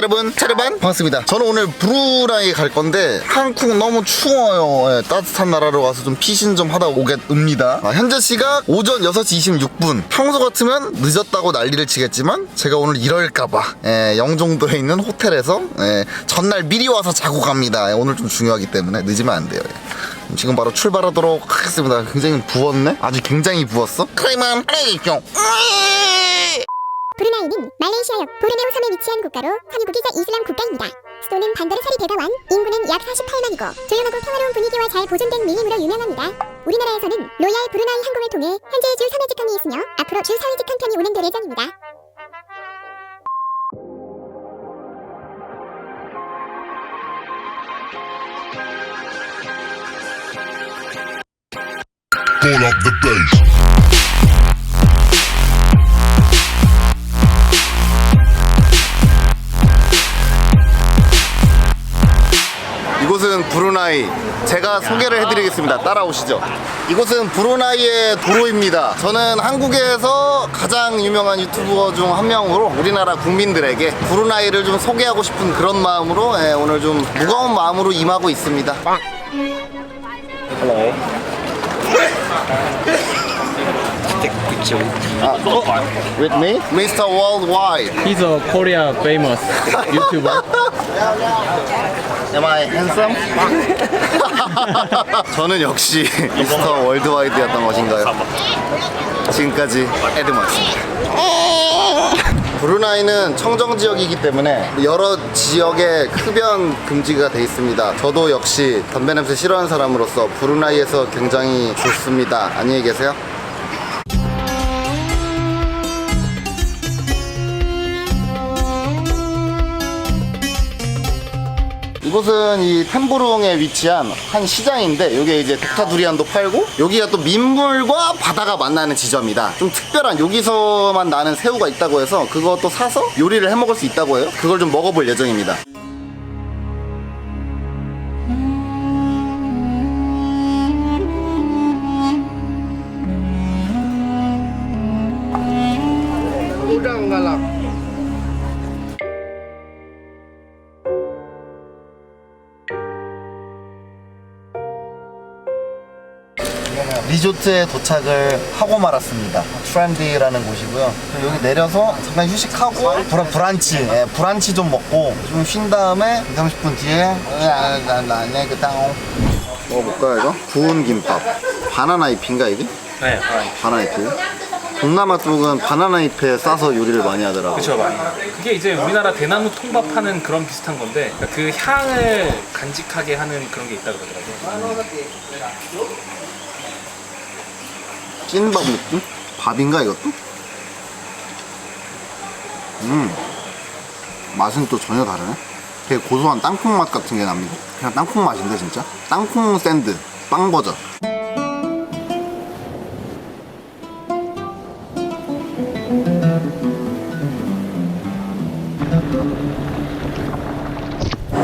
여러분 차르반? 반갑습니다. 저는 오늘 브루나이 갈 건데 한국 너무 추워요. 예, 따뜻한 나라로 가서 좀 피신 좀 하다 오겠습니다. 아, 현재 시각 오전 6시 26분. 평소 같으면 늦었다고 난리를 치겠지만 제가 오늘 이럴까봐 예, 영종도에 있는 호텔에서 예, 전날 미리 와서 자고 갑니다. 예, 오늘 좀 중요하기 때문에 늦으면 안 돼요. 예. 지금 바로 출발하도록 하겠습니다. 굉장히 부었네? 아주 굉장히 부었어? 그러면 알겠죠 브루나이는 말레이시아 옆 보르네오 섬에 위치한 국가로 선유국이자 이슬람 국가입니다. 수도는 반다르사리 대가완, 인구는 약 48만이고 조용하고 평화로운 분위기와 잘 보존된 밀림으로 유명합니다. 우리나라에서는 로얄 브루나이 항공을 통해 현재 주 3회 직 항이 있으며 앞으로 주 4회 직항편이 운행될 예정입니다. 이곳은 브루나이. 제가 소개를 해드리겠습니다. 따라오시죠. 이곳은 브루나이의 도로입니다. 저는 한국에서 가장 유명한 유튜버 중 한 명으로 우리나라 국민들에게 브루나이를 좀 소개하고 싶은 그런 마음으로 예, 오늘 좀 무거운 마음으로 임하고 있습니다. With me, Mr. Worldwide. He's a Korea famous YouTuber. Am I handsome? 저는 역시 미스터 월드와이드였던 것인가요? 지금까지 에드먼스입니다. 브루나이는 청정 지역이기 때문에 여러 지역에 흡연 금지가 돼 있습니다. 저도 역시 담배 냄새 싫어하는 사람으로서 브루나이에서 굉장히 좋습니다. 안녕히 계세요. 이곳은 이 템부룽에 위치한 한 시장인데 여기에 이제 독타 두리안도 팔고 여기가 또 민물과 바다가 만나는 지점이다. 좀 특별한 여기서만 나는 새우가 있다고 해서 그것도 사서 요리를 해 먹을 수 있다고 해요. 그걸 좀 먹어볼 예정입니다 리조트에 도착을 하고 말았습니다. 트렌디라는 곳이고요. 여기 내려서 잠깐 휴식하고 브라, 브란치, 예, 브란치 좀 먹고 좀 쉰 다음에 2, 30분 뒤에 나나나네 그땅 먹어볼까요 이거? 구운 김밥 바나나 잎인가 이게? 네, 바나나 잎이 동남아 쪽은 바나나 잎에 싸서 요리를 많이 하더라고요. 그쵸 많이. 그게 이제 우리나라 대나무 통밥하는 그런 비슷한 건데 그러니까 그 향을 간직하게 하는 그런 게 있다 그러더라고요. 찐밥 느낌? 밥인가 이것도? 음. 맛은 또 전혀 다르네. 되게 고소한 땅콩 맛 같은 게 납니다. 그냥 땅콩 맛인데 진짜? 땅콩 샌드 빵 버전.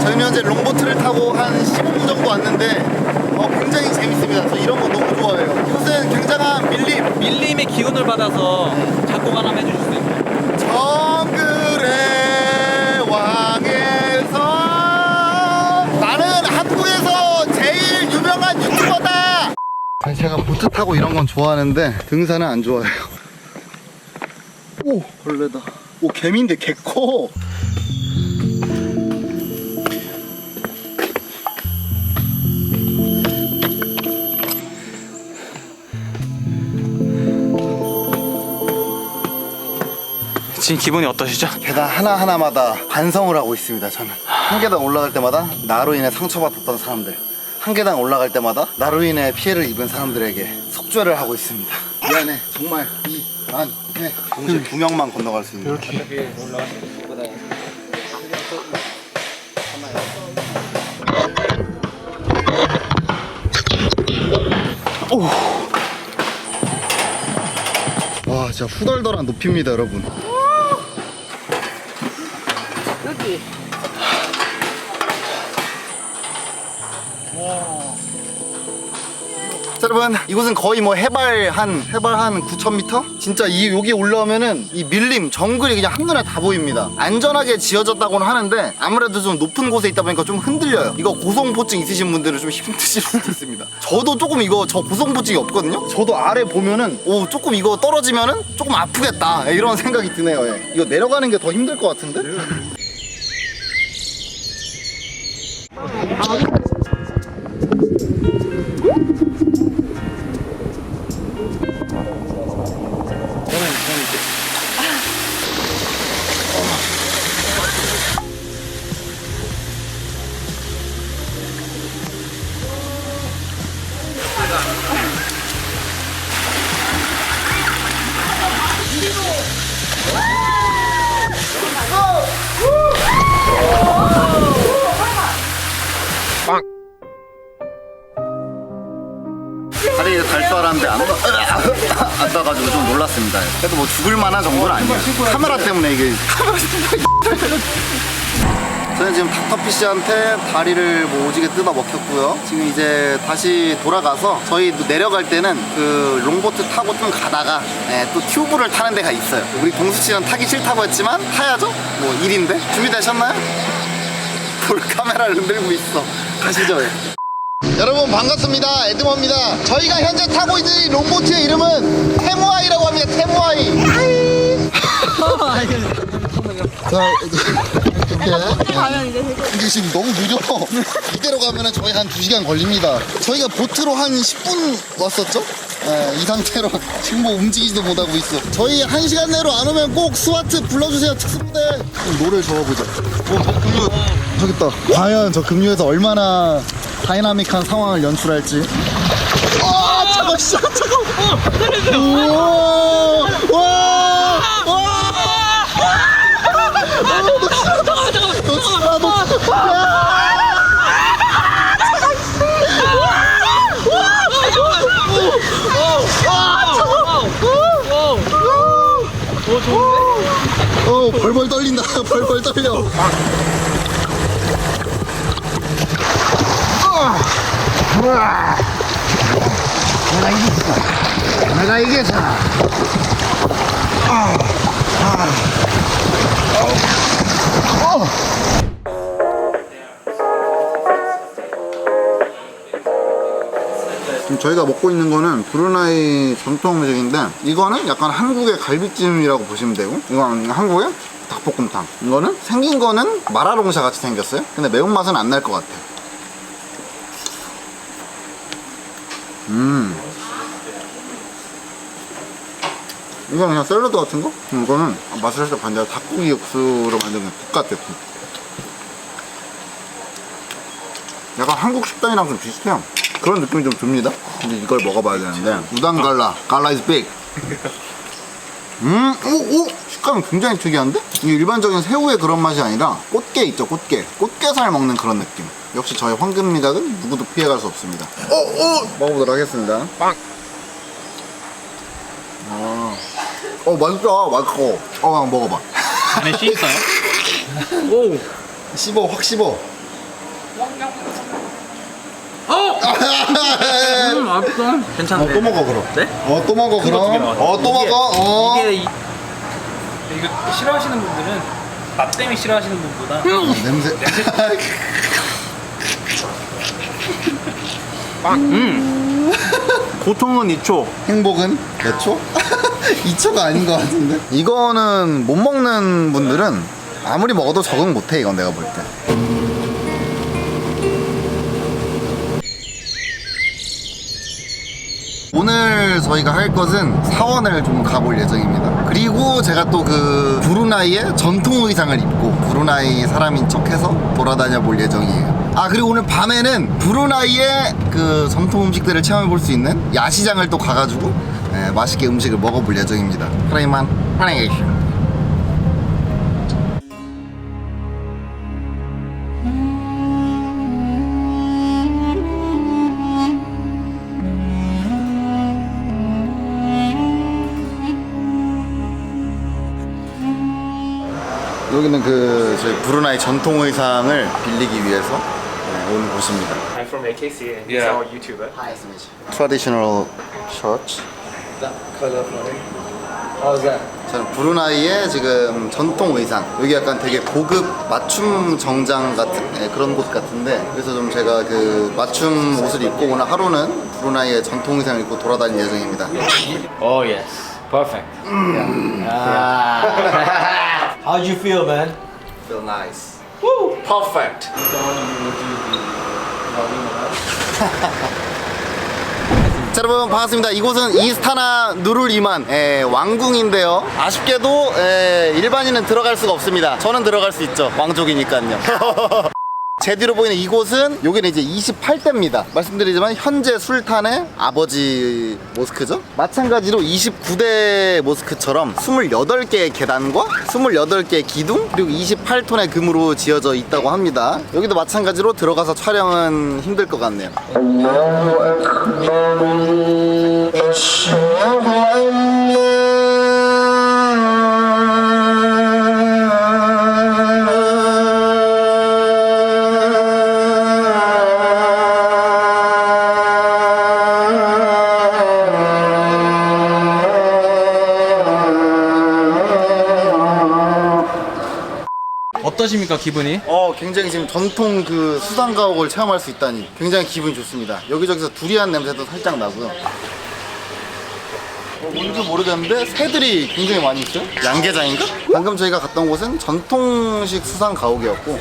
저희는 현재 롱보트를 타고 한15 분 정도 왔는데 어, 굉장히 재밌습니다. 저 이런 거 너무 좋아해요. 이곳은 굉장한 밀림, 밀림의 기운을 받아서 작곡 하나 해주실 수 있나요? 정글의 왕에서 나는 한국에서 제일 유명한 유튜버다. 아니 제가 보트 타고 이런 건 좋아하는데 등산은 안 좋아해요. 오 벌레다. 오 개미인데 개커. 지금 기분이 어떠시죠? 계단 하나하나마다 반성을 하고 있습니다 저는. 한 계단 올라갈 때마다 나로 인해 상처받았던 사람들. 한 계단 올라갈 때마다 나로 인해 피해를 입은 사람들에게 속죄를 하고 있습니다. 미안해. 정말 미안해 동시에 두 명만 건너갈 수 있는 이렇게. 와 진짜 후덜덜한 높이입니다 여러분 여러분 이곳은 거의 뭐 해발 한 해발 한 9,000m? 진짜 이 여기 올라오면은 이 밀림 정글이 그냥 한눈에 다 보입니다. 안전하게 지어졌다고는 하는데 아무래도 좀 높은 곳에 있다 보니까 좀 흔들려요. 이거 고소공포증 있으신 분들은 좀 힘드실 수도 있습니다. 저도 조금 이거 저 고소공포증이 없거든요. 저도 아래 보면은 오 조금 이거 떨어지면은 조금 아프겠다 이런 생각이 드네요. 예. 이거 내려가는 게 더 힘들 것 같은데? 놀랐습니다. 그래도 뭐 죽을 만한 정도는 아니에요. 카메라 때문에 이게. 저는 지금 닥터피쉬한테 다리를 뭐 오지게 뜯어 먹혔고요. 지금 이제 다시 돌아가서 저희 내려갈 때는 그 롱보트 타고 좀 가다가 예, 또 튜브를 타는 데가 있어요. 우리 동수 씨는 타기 싫다고 했지만 타야죠. 뭐 일인데 준비되셨나요? 볼 카메라를 흔들고 있어. 가시죠. 예. 여러분 반갑습니다. 에드머입니다. 저희가 현재 타고 있는 이 롱보트의 이름은 테무아이라고 합니다. 테무아이. 자 이렇게 이게 지금 너무 느려 이대로 가면 저희 한 2시간 걸립니다. 저희가 보트로 한 10분 왔었죠? 네, 이 상태로 지금 뭐 움직이지도 못하고 있어. 저희 1시간 내로 안 오면 꼭 스와트 불러주세요 특수부대. 노래를 적어보자. 어, 저 금류 저기 있다. 과연 저 금류에서 얼마나 다이나믹한 상황을 연출할지 아 잠깐 진짜 잠깐 우와 와 와. 너 진짜 너어 벌벌 떨린다 벌벌 떨려 내가 이겼어 지금 저희가 먹고 있는 거는 브루나이 전통 음식인데 이거는 약간 한국의 갈비찜이라고 보시면 되고 이건 한국의 닭볶음탕. 이거는 생긴 거는 마라롱샤 같이 생겼어요. 근데 매운맛은 안 날 것 같아 음 이건 그냥 샐러드 같은 거? 이거는 맛을 살짝 반대로 닭고기 육수로 만든 국 같아 국 약간 한국 식당이랑 좀 비슷해요. 그런 느낌이 좀 듭니다. 근데 이걸 먹어봐야 되는데 우단 갈라, 갈라 is big. 음, 오, 오, 식감이 굉장히 특이한데? 이게 일반적인 새우의 그런 맛이 아니라 꽃게 있죠, 꽃게. 꽃게살 먹는 그런 느낌. 역시 저희 황금미닭은 누구도 피해갈 수 없습니다. 오, 오, 먹어보도록 하겠습니다. 빵. 아, 어 맛있다, 맛있고. 어, 한번 먹어봐. 안에 씨 있어요? 오. 씹어, 확 씹어. 음, 맛있어. 어, 괜찮네. 또 먹어 그럼. 네? 어, 또 먹어 두개 그럼. 먹어. 어, 또 이게- 먹어. 어. 이게 이- 이거 싫어하시는 분들은 맛 때문에 싫어하시는 분보다 냄새. 음. 고통은 2초. 행복은 몇 초? 2초가 아닌 것 같은데. 이거는 못 먹는 분들은 아무리 먹어도 적응 못해 이건 내가 볼 때. 오늘 저희가 할 것은 사원을 좀 가볼 예정입니다. 그리고 제가 또 그 브루나이의 전통 의상을 입고 브루나이 사람인 척해서 돌아다녀 볼 예정이에요. 아 그리고 오늘 밤에는 브루나이의 그 전통 음식들을 체험해 볼 수 있는 야시장을 또 가가지고 예, 맛있게 음식을 먹어볼 예정입니다. 프라이만 환영해 주시오. 여기는 그 저희 브루나이 전통 의상을 빌리기 위해서 네, 온 곳입니다. I'm from AKC and he's our YouTuber. traditional church. How's that? 저는 브루나이의 지금 전통 의상 여기 약간 되게 고급 맞춤 정장 같은 예, 그런 곳 같은데 그래서 좀 제가 그 맞춤 옷을 입고 오늘 하루는 브루나이의 전통 의상 을 입고 돌아다닐 예정입니다 Oh yes, perfect. Ah. How'd you feel, man? Feel nice Woo, perfect. 자 여러분 반갑습니다. 이곳은 이스타나 누룰 이만 예, 왕궁인데요. 아쉽게도 예, 일반인은 들어갈 수가 없습니다. 저는 들어갈 수 있죠. 왕족이니까요 제 뒤로 보이는 이곳은 여기는 이제 28대입니다. 말씀드리지만 현재 술탄의 아버지 모스크죠? 마찬가지로 29대 모스크처럼 28개의 계단과 28개의 기둥 그리고 28톤의 금으로 지어져 있다고 합니다. 여기도 마찬가지로 들어가서 촬영은 힘들 것 같네요 어떠십니까 기분이? 어, 굉장히 지금 전통 그 수상 가옥을 체험할 수 있다니 굉장히 기분이 좋습니다. 여기저기서 두리안 냄새도 살짝 나고요. 어, 뭔지 모르겠는데 새들이 굉장히 많이 있어요. 양계장인가? 방금 저희가 갔던 곳은 전통식 수상 가옥이었고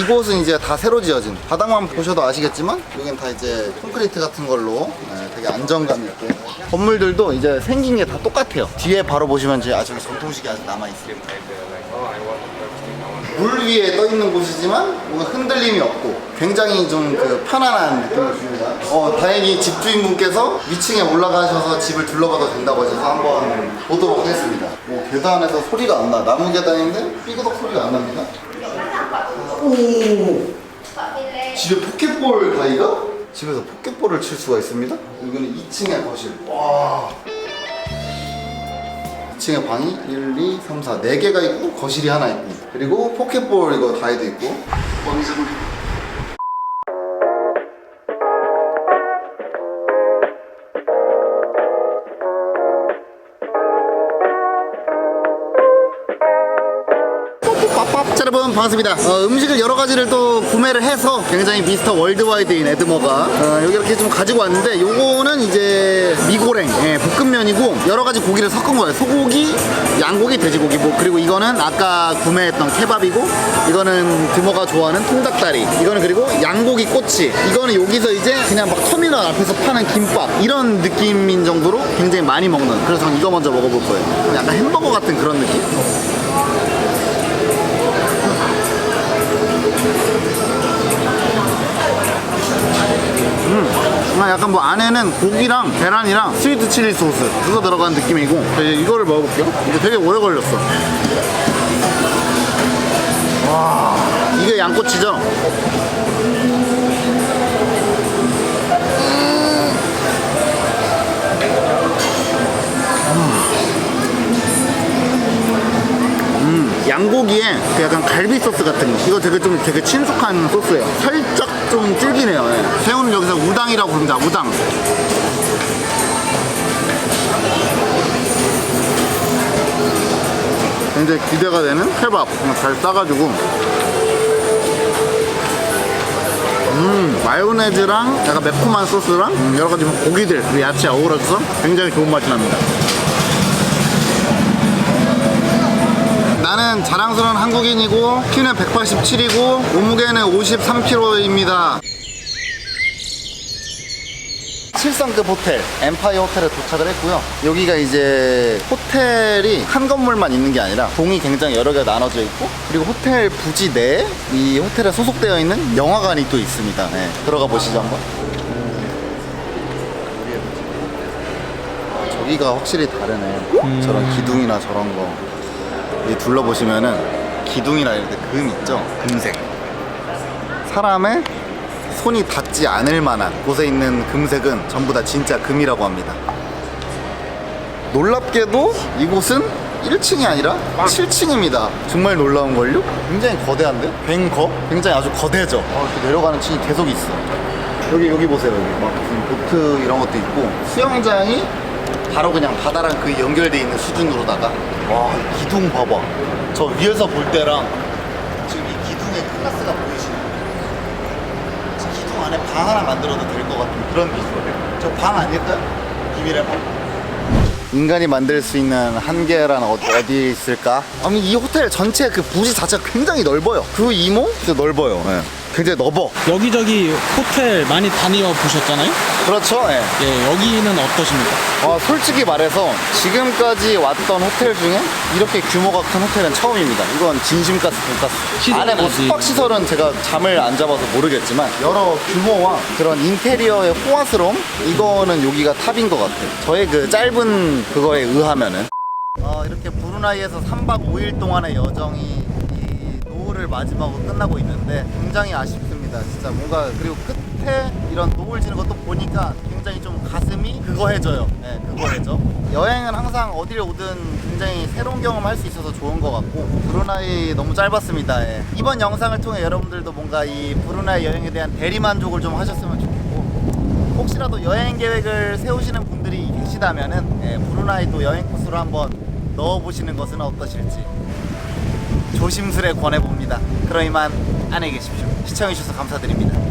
이곳은 이제 다 새로 지어진 바닥만 보셔도 아시겠지만 여기는 다 이제 콘크리트 같은 걸로 네, 되게 안정감 있게 건물들도 이제 생긴 게 다 똑같아요. 뒤에 바로 보시면 이제 아 저기 전통식이 아직 남아 있어요. 물 위에 떠 있는 곳이지만 뭔가 흔들림이 없고 굉장히 좀 그 편안한 느낌을 줍니다. 어, 다행히 집주인분께서 위층에 올라가셔서 집을 둘러봐도 된다고 하셔서 한번 보도록 하겠습니다. 뭐 계단에서 소리가 안 나. 나무 계단인데 삐그덕 소리가 안 납니다. 오! 집에 포켓볼 가이가? 집에서 포켓볼을 칠 수가 있습니다. 여기는 2층의 거실. 와. 2층에 방이 1, 2, 3, 4, 4개가 있고 거실이 하나 있고. 그리고 포켓볼 이거 다이도 있고. 자 여러분 반갑습니다. 어, 음식을 여러 가지를 또 구매를 해서 굉장히 미스터 월드와이드인 에드머가 어, 여기 이렇게 좀 가지고 왔는데 요거는 이제 미고랭 예, 볶음면이고 여러 가지 고기를 섞은 거예요. 소고기, 양고기, 돼지고기. 뭐 그리고 이거는 아까 구매했던 케밥이고 이거는 드머가 좋아하는 통닭다리. 이거는 그리고 양고기 꼬치. 이거는 여기서 이제 그냥 막 터미널 앞에서 파는 김밥. 이런 느낌인 정도로 굉장히 많이 먹는 그래서 이거 먼저 먹어볼 거예요. 약간 햄버거 같은 그런 느낌 약간 뭐 안에는 고기랑 계란이랑 스위트 칠리 소스 그거 들어간 느낌이고 자, 이제 이거를 먹어볼게요 이게 되게 오래 걸렸어 와 이게 양꼬치죠? 양고기에 그 약간 갈비 소스 같은 거. 이거 되게 좀 되게 친숙한 소스예요. 살짝 좀 질기네요. 예. 새우는 여기서 우당이라고 부릅니다. 우당. 굉장히 기대가 되는 그냥 잘 싸가지고. 음 마요네즈랑 약간 매콤한 소스랑 음, 여러 가지 뭐 고기들 야채 어우러져서 굉장히 좋은 맛이 납니다 나는 자랑스러운 한국인이고 키는 187이고 몸무게는 53kg입니다. 칠성급 호텔 엠파이어 호텔에 도착을 했고요. 여기가 이제 호텔이 한 건물만 있는 게 아니라 동이 굉장히 여러 개 나눠져 있고 그리고 호텔 부지 내에 이 호텔에 소속되어 있는 영화관이 또 있습니다. 네, 들어가 보시죠 한번. 아, 저기가 확실히 다르네. 저런 기둥이나 저런 거. 이 둘러보시면은 기둥이나 이런 데금 있죠? 금색. 사람의 손이 닿지 않을 만한 곳에 있는 금색은 전부 다 진짜 금이라고 합니다. 놀랍게도 이곳은 1층이 아니라 7층입니다. 정말 놀라운 걸요? 굉장히 거대한데? 뱅거? 굉장히 아주 거대죠? 어, 이렇게 내려가는 층이 계속 있어. 여기 여기 보세요 여기 막 무슨 보트 이런 것도 있고 수영장이 바로 그냥 바다랑 그 연결돼 있는 수준으로다가 와이 기둥 봐봐 저 위에서 볼 때랑 지금 이 기둥의 클래스가 보이시나요? 저 기둥 안에 방 하나 만들어도 될 것 같은 그런 비주얼이에요 저 방 아닐까요? 비밀의 방 인간이 만들 수 있는 한계란 어, 어디 있을까? 아니 이 호텔 전체 그 부지 자체가 굉장히 넓어요 그 이모? 진짜 넓어요 예. 굉장히 넓어 여기저기 호텔 많이 다녀 보셨잖아요? 그렇죠 예. 예, 여기는 어떠십니까? 어, 솔직히 말해서 지금까지 왔던 호텔 중에 이렇게 규모가 큰 호텔은 처음입니다. 이건 진심가스 돈가스. 시설까지. 안에 뭐 숙박 시설은 제가 잠을 안 잡아서 모르겠지만 여러 규모와 그런 인테리어의 호화스러움? 이거는 여기가 탑인 것 같아요. 저의 그 짧은 그거에 의하면은 어, 이렇게 브루나이에서 3박 5일 동안의 여정이 이 노을을 마지막으로 끝나고 있는데 굉장히 아쉽습니다. 진짜 뭔가 그리고 끝에 이런 노을 지는 것도 보니까 굉장히 좀 가슴이 그거 해져요. 네, 그거 해져. 여행은 항상 어디를 오든 굉장히 새로운 경험 할 수 있어서 좋은 것 같고 브루나이 너무 짧았습니다. 예. 이번 영상을 통해 여러분들도 뭔가 이 브루나이 여행에 대한 대리만족을 좀 하셨으면 좋겠고 혹시라도 여행 계획을 세우시는 분들이 계시다면은 예, 브루나이도 여행 코스로 한번 넣어보시는 것은 어떠실지 조심스레 권해봅니다. 그럼 이만 안녕히 계십시오. 시청해주셔서 감사드립니다.